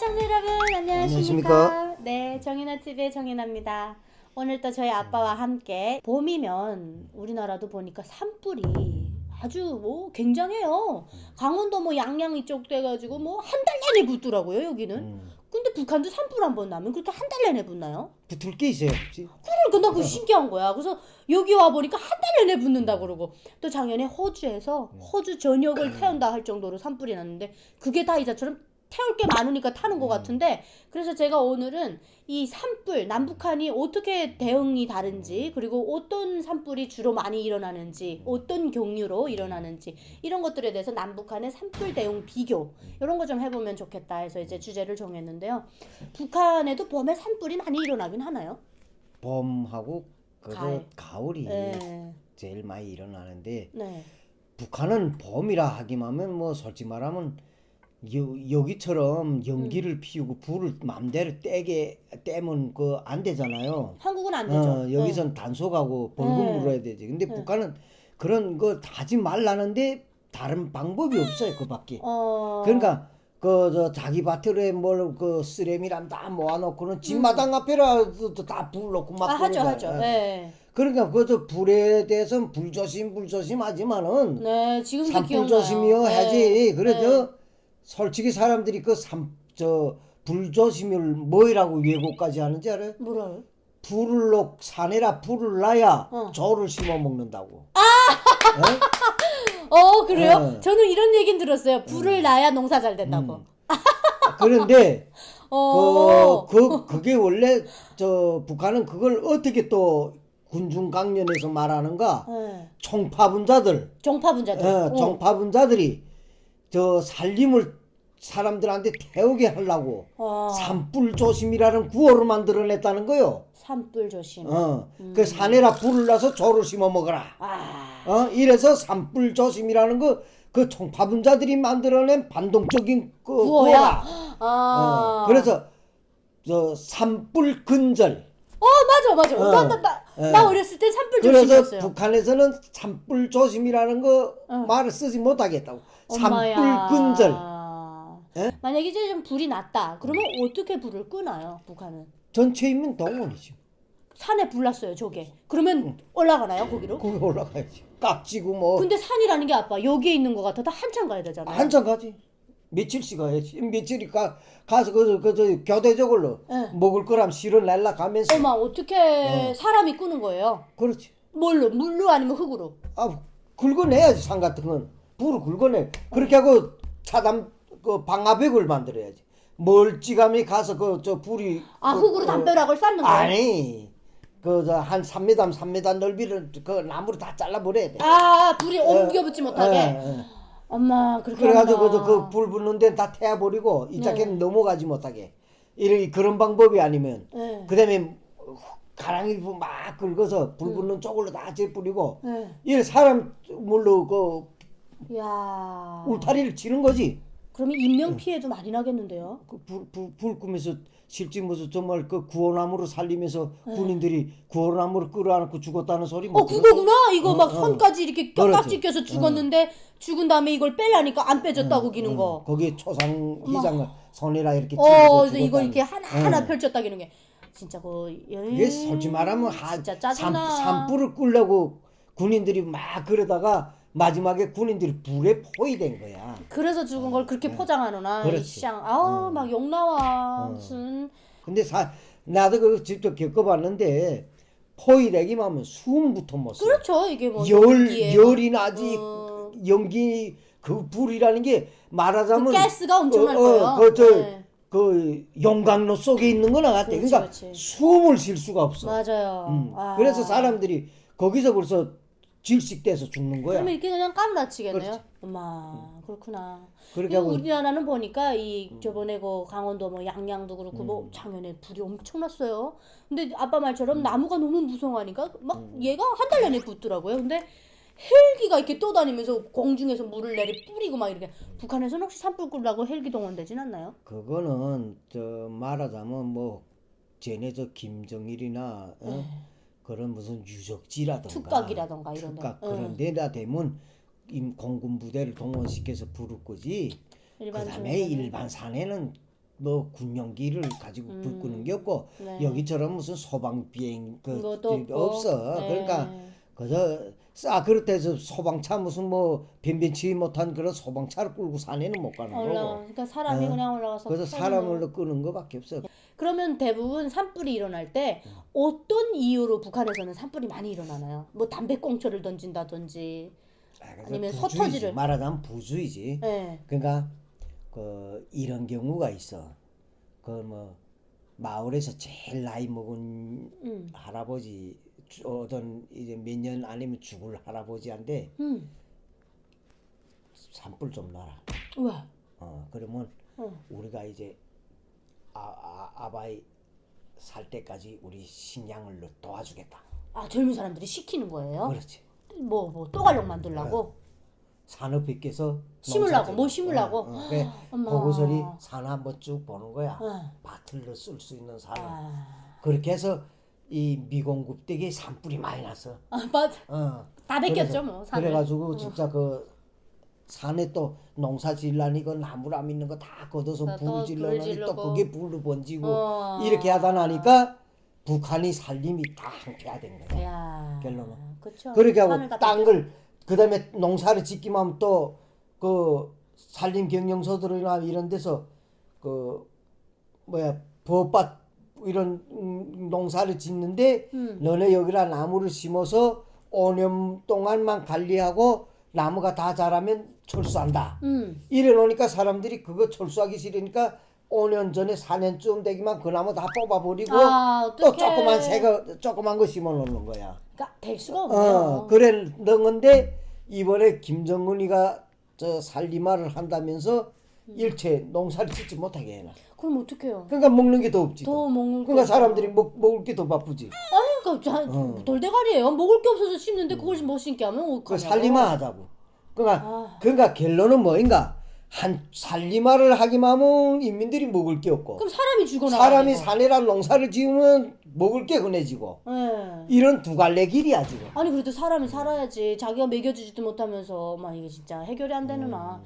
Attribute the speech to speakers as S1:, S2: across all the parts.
S1: 시청자 여러분 안녕하십니까?
S2: 안녕하십니까?
S1: 네, 정인아 TV의 정인아입니다. 오늘 또 저희 아빠와 함께 봄이면 우리나라도 보니까 산불이 아주 뭐 굉장해요. 강원도 뭐 양양 이쪽 돼가지고 뭐 한 달 내내 붙더라고요 여기는.
S2: 음.
S1: 근데 북한도 산불 한 번 나면 그렇게 한 달 내내 붙나요?
S2: 붙을 게 있어요. 없지?
S1: 그러니까 나 그거 신기한 거야. 그래서 여기 와 보니까 한 달 내내 붙는다 그러고 또 작년에 호주에서 호주 전역을 태운다 할 정도로 산불이 났는데 그게 다 이자처럼 태울 게 많으니까 타는 것 같은데 그래서 제가 오늘은 이 산불 남북한이 어떻게 대응이 다른지 그리고 어떤 산불이 주로 많이 일어나는지 어떤 경류로 일어나는지 이런 것들에 대해서 남북한의 산불 대응 비교 이런 거 좀 해보면 좋겠다 해서 이제 주제를 정했는데요. 북한에도 봄에 산불이 많이 일어나긴 하나요?
S2: 봄하고 그저
S1: 가을.
S2: 가을 이
S1: 네.
S2: 제일 많이 일어나는데
S1: 네.
S2: 북한은 봄이라 하기만 하면 뭐 솔직히 말하면 여, 여기처럼 연기를
S1: 음.
S2: 피우고 불을 마음대로 떼게 떼면 그 안 되잖아요.
S1: 한국은 안 되죠.
S2: 어, 여기선 단속하고 벌금
S1: 네.
S2: 물어야 되지. 근데
S1: 네.
S2: 북한은 그런 거 하지 말라는데 다른 방법이 없어요. 그밖에.
S1: 어.
S2: 그러니까 그 저 자기 밭에 뭘그 쓰레미란 다 모아놓고는 집 마당 앞에라 다 불 놓고 막
S1: 음. 아 하죠. 하죠. 네.
S2: 그러니까 그저 불에 대해서는 불조심 불조심 하지만은
S1: 네 지금도
S2: 산불
S1: 기억나요.
S2: 조심이요
S1: 네.
S2: 하지. 그래서
S1: 네.
S2: 솔직히 사람들이 그 삼 저 불조심을 뭐라고 왜곡까지 하는지 알아요?
S1: 뭐라요?
S2: 불을 놓 산에라 불을 놔야
S1: 어.
S2: 조를 심어 먹는다고.
S1: 어 그래요?
S2: 네.
S1: 저는 이런 얘긴 들었어요. 불을 놔야 농사 잘 된다고.
S2: 음. 그런데
S1: 어.
S2: 그, 그, 그게 원래 저 북한은 그걸 어떻게 또 군중 강연에서 말하는가
S1: 네.
S2: 총파분자들
S1: 정파분자들.
S2: 어,
S1: 어.
S2: 총파분자들이 저 살림을 사람들한테 태우게 하려고
S1: 어.
S2: 산불 조심이라는 구호를 만들어냈다는 거요.
S1: 산불 조심.
S2: 어, 그 산에라 불을 놔서 조를 심어 먹어라.
S1: 아.
S2: 어, 이래서 산불 조심이라는 거 그 총파분자들이 만들어낸 반동적인 그
S1: 구호야.
S2: 구호라.
S1: 아.
S2: 어, 그래서 저 산불 근절.
S1: 어 맞아 맞아.
S2: 어.
S1: 나, 나, 나,
S2: 예.
S1: 나 어렸을 때 산불
S2: 그래서
S1: 조심이었어요.
S2: 북한에서는 산불 조심이라는 거
S1: 어.
S2: 말을 쓰지 못하겠다고.
S1: 엄마야.
S2: 산불 근절. 예?
S1: 만약에 이제 좀 불이 났다. 그러면 어떻게 불을 끄나요? 북한은?
S2: 전체이면 동원이죠.
S1: 산에 불 났어요, 저게. 그러면 올라가나요, 거기로?
S2: 거기 올라가야지. 깍지고 뭐
S1: 근데 산이라는 게 아빠 여기에 있는 것 같아. 다 한참 가야 되잖아요.
S2: 한참 가지. 며칠씩 가야지. 며칠이 가 가서 그저 교대적으로
S1: 예.
S2: 먹을 거람 실어 날라 가면서
S1: 어마 어떻게 사람이 끄는 거예요?
S2: 그렇지.
S1: 뭘로? 물로 아니면 흙으로?
S2: 아 긁어내야지 산 같은 건 불을 긁어내. 그렇게 하고 차담 그 방화벽을 만들어야지. 멀찌감이 가서 그 저 불이
S1: 아
S2: 그,
S1: 흙으로
S2: 어,
S1: 담벼락을 쌓는 거예요?
S2: 아니 그 저 한 3m 3m 넓이를 그 나무를 다 잘라 버려야 돼.
S1: 아 불이 옮겨 붙지 못하게.
S2: 예, 예.
S1: 엄마 그렇게
S2: 그래가지고. 그불 붙는 데는 다 태워버리고 이 자켓
S1: 네.
S2: 넘어가지 못하게 이런 그런 방법이 아니면
S1: 네.
S2: 그다음에 가랑이 막 긁어서
S1: 음.
S2: 불 붙는 쪽으로 다 재뿌리고
S1: 네.
S2: 이 사람 물로 그
S1: 야.
S2: 울타리를 치는 거지.
S1: 그러면 인명 피해도 많이 나겠는데요?
S2: 그 불 불 불 끄면서 실제 무슨 정말 그 구호나무로 살리면서
S1: 네.
S2: 군인들이 구호나무를 끌어안고 죽었다는 소리 어못 들었어?
S1: 그거구나. 이거
S2: 어,
S1: 막
S2: 어.
S1: 손까지 이렇게
S2: 그렇지.
S1: 깍지 껴서 죽었는데 죽은 다음에 이걸 빼려니까 안 빼졌다고 기는 거.
S2: 거기에 초상 희장을 손이라 이렇게
S1: 어, 그래서
S2: 죽었다는
S1: 이렇게 하나 하나
S2: 응.
S1: 펼쳤다 기는 게 진짜 그 예.
S2: 이게 솔직히 말하면 하,
S1: 진짜
S2: 산,
S1: 짜증나.
S2: 산불을 끌려고 군인들이 막 그러다가 마지막에 군인들이 불에 포위된 거야.
S1: 그래서 죽은 걸 그렇게
S2: 네. 그렇지.
S1: 시장 아우 막욕 나와
S2: 어.
S1: 무슨
S2: 근데 사, 나도 그 직접 겪어봤는데 포위되기만 하면 숨부터 못 써.
S1: 그렇죠 이게 뭐
S2: 열 열이 나지
S1: 어.
S2: 연기 그 불이라는 게 말하자면
S1: 그 가스가 엄청날
S2: 어,
S1: 거예요.
S2: 어, 그저
S1: 네.
S2: 그 용광로 속에 있는 거나 같아.
S1: 그렇지,
S2: 그러니까
S1: 그렇지.
S2: 숨을 쉴 수가 없어.
S1: 맞아요.
S2: 음.
S1: 아.
S2: 그래서 사람들이 거기서 벌써 질식돼서 죽는 거야.
S1: 그러면 이렇게 그냥 까무라치겠네요. 엄마 그렇구나.
S2: 그렇게
S1: 그리고
S2: 하고
S1: 우리나라는 보니까 이 저번에 그 강원도 뭐 양양도 그렇고
S2: 음.
S1: 뭐 작년에 불이 엄청났어요. 근데 아빠 말처럼 나무가 너무 무성하니까 막
S2: 음.
S1: 얘가 한 달 내내 붙더라고요. 근데 헬기가 이렇게 떠다니면서 공중에서 물을 내리 뿌리고 막 이렇게 북한에서는 혹시 산불 끌라고 헬기 동원되진 않나요?
S2: 그거는 저 말하자면 뭐 쟤네 저 김정일이나 어?
S1: 네.
S2: 그런 무슨 유적지라던가
S1: 특각이라던가 이런 데.
S2: 특각
S1: 응.
S2: 그런 데다 되면 임 공군 부대를 동원시켜서 부를 거지.
S1: 일반
S2: 그다음에. 일반 산에는 뭐 군용기를 가지고 불 끄는 게 없고
S1: 네.
S2: 여기처럼 무슨 소방 비행 그. 없어.
S1: 네.
S2: 그러니까 그저 싸 그렇대서 소방차 무슨 뭐 변변치 못한 그런 소방차를 끌고 산에는 못 가는
S1: 올라
S2: 거고.
S1: 그러니까 사람이
S2: 어.
S1: 그냥 올라가서
S2: 그래서 사람을 끄는 거밖에 없어.
S1: 그러면 대부분 산불이 일어날 때 어떤 이유로 북한에서는 산불이 많이 일어나나요? 뭐 담배꽁초를 던진다든지
S2: 아, 그래서
S1: 아니면
S2: 부주의지.
S1: 서터지를-
S2: 말하자면 부주의지.
S1: 네.
S2: 그러니까 그 이런 경우가 있어. 그 뭐 마을에서 제일 나이 먹은
S1: 음.
S2: 할아버지 주- 어떤 이제 몇 년 아니면 죽을 할아버지한테
S1: 음.
S2: 산불 좀 놔라.
S1: 왜?
S2: 어 그러면
S1: 어.
S2: 우리가 이제 아, 아 아바이 살 때까지 우리 식량을 도와주겠다.
S1: 아 젊은 사람들이 시키는 거예요?
S2: 그렇지.
S1: 뭐 뭐 또갈력 만들라고?
S2: 산업회께서
S1: 심으려고,
S2: 농사지어.
S1: 뭐 심으려고?
S2: 어, 어. 그래,
S1: 엄마.
S2: 보고서리 산 한번 쭉 보는 거야.
S1: 어.
S2: 밭을 쓸 수 있는 산을.
S1: 아,
S2: 그렇게 해서 이 미공급 댁에 산불이 많이 났어.
S1: 아 맞.
S2: 어.
S1: 다 베꼈죠
S2: 그래서-
S1: 뭐. 산을.
S2: 그래가지고 진짜 그 산에 또 농사 질라니 그 나무람 있는 거 다 걷어서
S1: 또
S2: 불을 질러니 또. 그게 불로 번지고
S1: 어.
S2: 이렇게 하다 나니까 북한이 살림이 다 항폐화된 거야.
S1: 야.
S2: 결론은.
S1: 그렇죠.
S2: 그렇게 하고 땅을 그다음에 농사를 짓기만 하면 또그 산림 경영서들이나 이런 데서 그 뭐야 법밭 이런 음, 농사를 짓는데
S1: 음.
S2: 너네 여기다 나무를 심어서 5년 동안만 관리하고 나무가 다 자라면 철수한다.
S1: 음.
S2: 이래 놓으니까 사람들이 그거 철수하기 싫으니까 5년 전에 4년쯤 되기만 그 나무 다 뽑아버리고
S1: 아,
S2: 또
S1: 어떡해.
S2: 조그만 새거 조그만 거 심어 놓는 거야.
S1: 그러니까 될 수가 없네요.
S2: 어, 그래 넣은 건데 이번에 김정은이가 저 살림화를 한다면서
S1: 음.
S2: 일체 농사를 짓지 못하게 해놔.
S1: 그럼 어떡해요?
S2: 그러니까 먹는 게 더 없지.
S1: 더 먹는
S2: 그러니까
S1: 거.
S2: 사람들이 먹, 먹을 게 더 바쁘지.
S1: 아니 그러니까 자,
S2: 어.
S1: 돌대가리예요. 먹을 게 없어서 심는데 그걸 못 심게 하면
S2: 그
S1: 어떡하냐고.
S2: 살림화 하자고. 그러니까
S1: 아.
S2: 그러니까 결론은 뭐인가? 한 살림화를 하기만 하면 인민들이 먹을 게 없고
S1: 그럼 사람이 죽어나.
S2: 사람이 산에랑 농사를 지으면 먹을 게 흔해지고
S1: 예.
S2: 이런 두 갈래 길이야 지금.
S1: 아니 그래도 사람이 살아야지 자기가 먹여주지도 못하면서 막 이게 진짜 해결이 안 되느나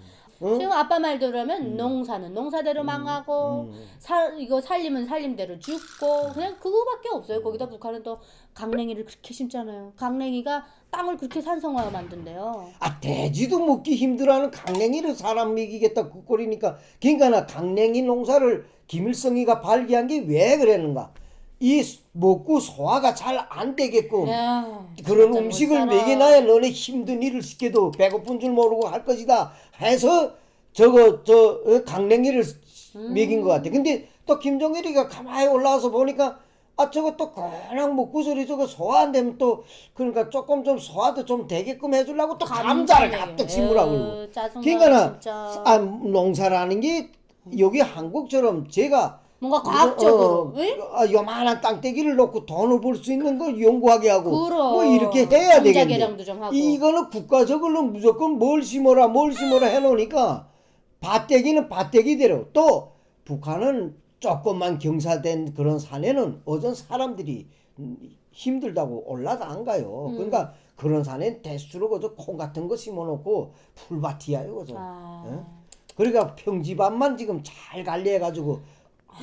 S2: 응?
S1: 지금 아빠 말대로 하면 농사는 농사대로 망하고
S2: 음.
S1: 사, 이거 살림은 살림대로 죽고 그냥 그거밖에 없어요. 거기다 북한은 또 강냉이를 그렇게 심잖아요. 강냉이가 땅을 그렇게 산성화 만든대요.
S2: 아 돼지도 먹기 힘들어하는 강냉이를 사람 먹이겠다 그 꼴이니까. 그러니까 나 강냉이 농사를 김일성이가 발기한 게 왜 그랬는가 이 수- 먹고 소화가 잘 안 되게끔
S1: 야,
S2: 그런 음식을. 먹여놔야 너네 힘든 일을 시켜도 배고픈 줄 모르고 할 것이다 해서 저거 저 어, 강냉이를
S1: 음.
S2: 먹인 것 같아 근데 또 김정일이가 가만히 올라와서 보니까 아 저거 또 그냥 먹고 소리 저거 소화 안 되면 또 그러니까 조금 좀 소화도 좀 되게끔 해주려고 또 감자를 가득 심으라고 그러고 그러니까 아 농사라는 게 여기 한국처럼 제가
S1: 뭔가 과학적으로
S2: 어,
S1: 응?
S2: 아, 요만한 땅떼기를 놓고 돈을 벌 수 있는 걸 연구하게 하고
S1: 그럼.
S2: 뭐 이렇게 해야 되겠네.
S1: 개량도 좀 하고.
S2: 이거는 국가적으로 무조건 뭘 심어라 뭘 심어라 해놓으니까 밭대기는 밭대기대로 또 북한은 조금만 경사된 그런 산에는 어전 사람들이 음, 힘들다고 올라도 안 가요.
S1: 음.
S2: 그러니까 그런 산엔 대수로 그저 콩 같은 거 심어놓고 풀밭이야 그저.
S1: 아,
S2: 응? 그러니까 평지밭만 지금 잘 관리해가지고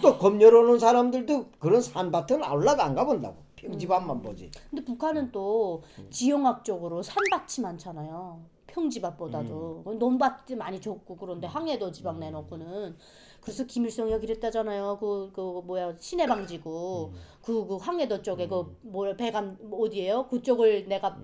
S2: 또 검열오는 사람들도 그런 산밭은 올라도 안 가본다고. 평지밭만 보지.
S1: 근데 북한은 또 지형학적으로 산밭이 많잖아요. 평지밭보다도. 논밭이 많이 적고 그런데 항해도 지방 내놓고는. 그래서 김일성이가 그랬다잖아요. 그, 그 뭐야 신해방지구. 그, 그 항해도 쪽에 그 뭐야 배감 어디예요? 그쪽을 내가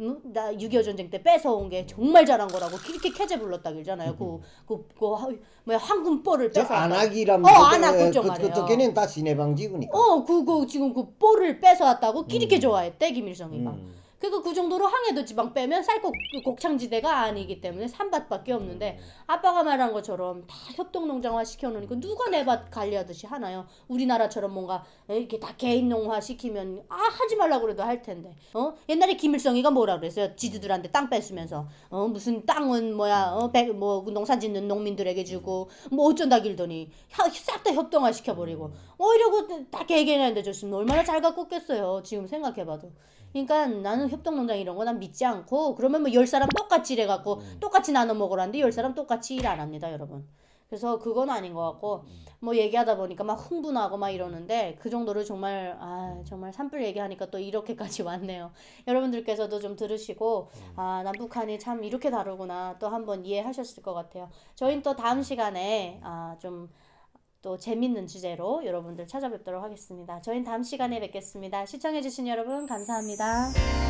S1: 응? 나 6.25 전쟁 때 뺏어온 게 정말 잘한 거라고 그렇게 캐제 불렀다 그러잖아요. 그, 그, 그, 하- 뭐야 황금볼을
S2: 저
S1: 뺏어.
S2: 안악이라면
S1: 어, 안악 그쪽
S2: 그,
S1: 말이에요.
S2: 그, 걔는 다 시내방지구니까.
S1: 어, 그거 지금 그 볼을 뺏어왔다고 그렇게 좋아했대 김일성이가.
S2: 음.
S1: 그러니까 그 정도로 항해도 지방 빼면 쌀곡 곡창지대가 아니기 때문에 산밭밖에 없는데 아빠가 말한 것처럼 다 협동농장화 시켜놓으니까 누가 내 밭 관리하듯이 하나요? 우리나라처럼 뭔가 이렇게 다 개인 농화 시키면 아 하지 말라고 그래도 할 텐데. 어? 옛날에 김일성이가 뭐라 그랬어요? 지주들한테 땅 뺏으면서. 어? 무슨 땅은 뭐야? 어뭐 농사짓는 농민들에게 주고 뭐 어쩐다 길더니 싹 다 협동화 시켜버리고. 어 이러고 딱 개개인한테 줬으면 얼마나 잘 갖고 겠어요 지금 생각해봐도 그러니까 나는 협동농장 이런 거 난 믿지 않고 그러면 뭐 열 사람 똑같이 일해갖고 똑같이 나눠 먹으라는데 열 사람 똑같이 일 안 합니다 여러분 그래서 그건 아닌 것 같고 뭐 얘기하다 보니까 막 흥분하고 막 이러는데 그 정도로 정말 아 정말 산불 얘기하니까 또 이렇게까지 왔네요. 여러분들께서도 좀 들으시고 아 남북한이 참 이렇게 다르구나 또 한번 이해하셨을 것 같아요. 저희는 또 다음 시간에 아좀 또 재밌는 주제로 여러분들 찾아뵙도록 하겠습니다. 저희는 다음 시간에 뵙겠습니다. 시청해주신 여러분 감사합니다.